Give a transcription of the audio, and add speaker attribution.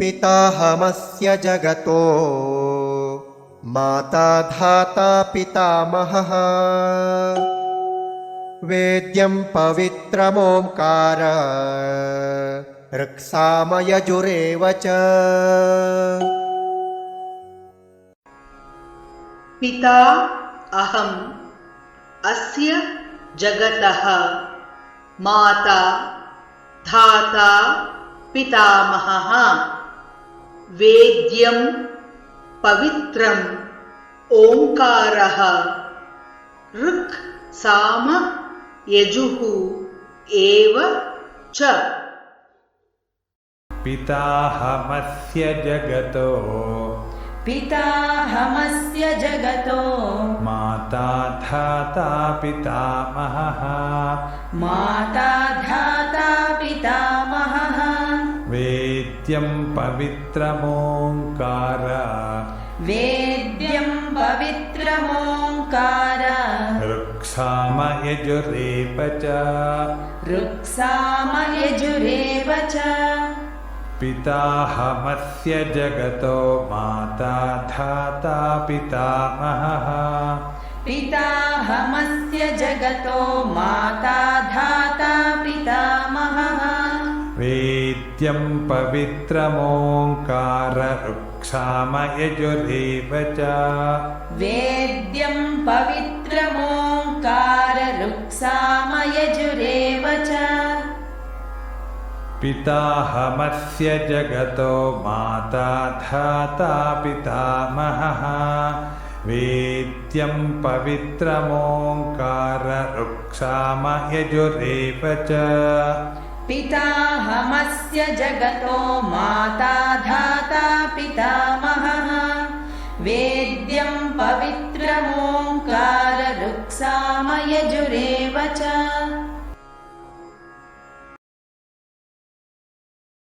Speaker 1: पिताहमस्य जगतो। माता धाता पितामहः। वेद्यं पवित्रमोङ्कार। ऋक्सामयजुरेव च।
Speaker 2: पिता अहम् अस्य जगतः। माता धाता पितामहः वेद्यं पवित्रम् ओङ्कारः। ऋक् साम यजुः एव च।
Speaker 3: पिताहमस्य जगतो।
Speaker 4: पिताहमस्य जगतो।
Speaker 3: माता धाता पितामहः।
Speaker 4: माता धाता पितामहः।
Speaker 3: वेद्यं पवित्रमोङ्कार।
Speaker 4: वेद्यं पवित्रमोङ्कार।
Speaker 3: ऋक्सामयजुरेव च।
Speaker 4: ऋक्सामयजुरेव च।
Speaker 3: पिताहमस्य जगतो माता धाता पितामहः।
Speaker 4: पिताहमस्य जगतो माता
Speaker 3: वेद्यं पवित्रमोङ्कार ऋक्सामयजुरेव च
Speaker 4: वेद्यं पवित्रमोङ्कार ऋक्सामयजुरेव च
Speaker 3: पिताहमस्य जगतो माता धाता पितामहः। वेद्यं पवित्रमोङ्कार ऋक्सामयजुरेव च
Speaker 4: पिताहमस्य जगतो माता धाता पितामहः। वेद्यं पवित्रमोङ्कार ऋक्सामयजुरेव च